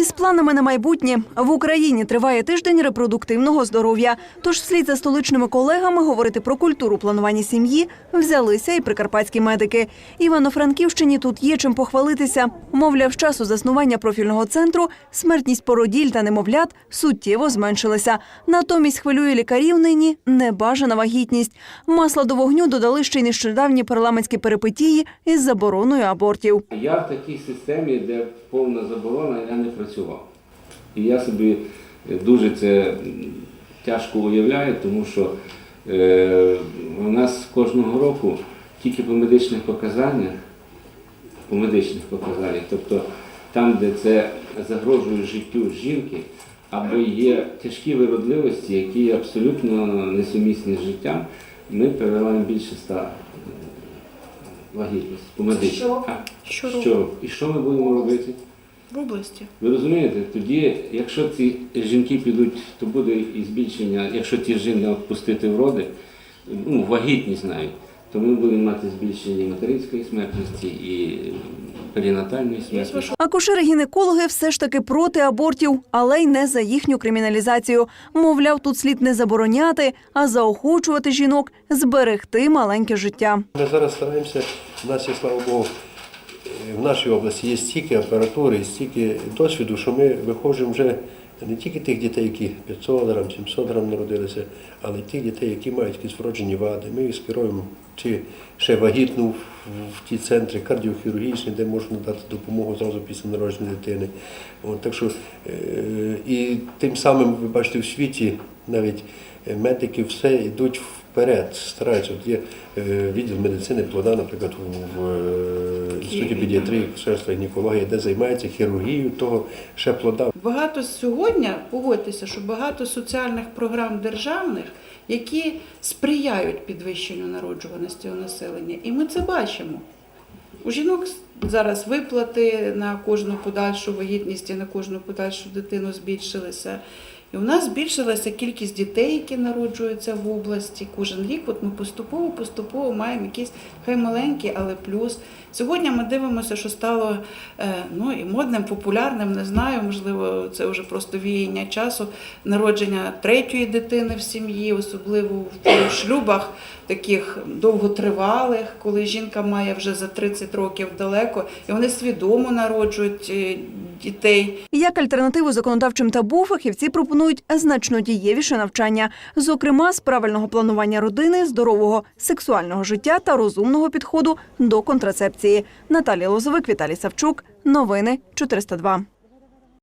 Із планами на майбутнє в Україні триває тиждень репродуктивного здоров'я. Тож вслід за столичними колегами говорити про культуру планування сім'ї взялися і прикарпатські медики. Івано-Франківщині тут є чим похвалитися. Мовляв, з часу заснування профільного центру смертність породіль та немовлят суттєво зменшилася. Натомість хвилює лікарів нині небажана вагітність. Масла до вогню додали ще й нещодавні парламентські перипетії із забороною абортів. Я в такій системі, де повна заборона, я не працював. І я собі е, дуже це тяжко уявляю, тому що е, у нас кожного року тільки по медичних показаннях, по медичних показаннях, тобто там, де це загрожує життю жінки, або є тяжкі виродливості, які абсолютно несумісні з життям, ми переливаємо більше ста вагітності по медичних. Щороку. Щороку. І що ми будемо робити? В області. Ви розумієте, тоді, якщо ці жінки підуть, то буде і збільшення, якщо ті жінки відпустити в роди, ну, вагітність навіть, то ми будемо мати збільшення і материнської смертності, і перинатальної смертності. Акушери-гінекологи все ж таки проти абортів, але й не за їхню криміналізацію. Мовляв, тут слід не забороняти, а заохочувати жінок зберегти маленьке життя. Ми зараз стараємося, у нас є, слава Богу, в нашій області є стільки апаратури, стільки досвіду, що ми виходимо вже не тільки тих дітей, які 500 грам, 700 грам народилися, але й тих дітей, які мають якісь вроджені вади. Ми їх скеруємо чи ще вагітну в- ті центри кардіохірургічні, де можна дати допомогу зразу після народження дитини. От, так що, е, і тим самим, ви бачите, в світі навіть медики все йдуть вперед, стараються. От є е, відділ медицини плода, наприклад, в, інституті педіатрії, сестра гінекології, де займається хірургією того ще плода. Багато сьогодні, погодьтеся, що багато соціальних програм державних, які сприяють підвищенню народжуваності у населення. І ми це бачимо. У жінок зараз виплати на кожну подальшу вагітність і на кожну подальшу дитину збільшилися. І у нас збільшилася кількість дітей, які народжуються в області. Кожен рік от ми поступово-поступово маємо якісь хай маленькі, але плюс. Сьогодні ми дивимося, що стало е, ну, і модним, популярним, не знаю, можливо, це вже просто віяння часу, народження третьої дитини в сім'ї, особливо в шлюбах таких довготривалих, коли жінка має вже за 30 років далеко, і вони свідомо народжують е, дітей. Як альтернативу законодавчим табу фахівці пропонують значно дієвіше навчання, зокрема з правильного планування родини, здорового сексуального життя та розумного підходу до контрацепції. Наталія Лозовик, Віталій Савчук. Новини 402.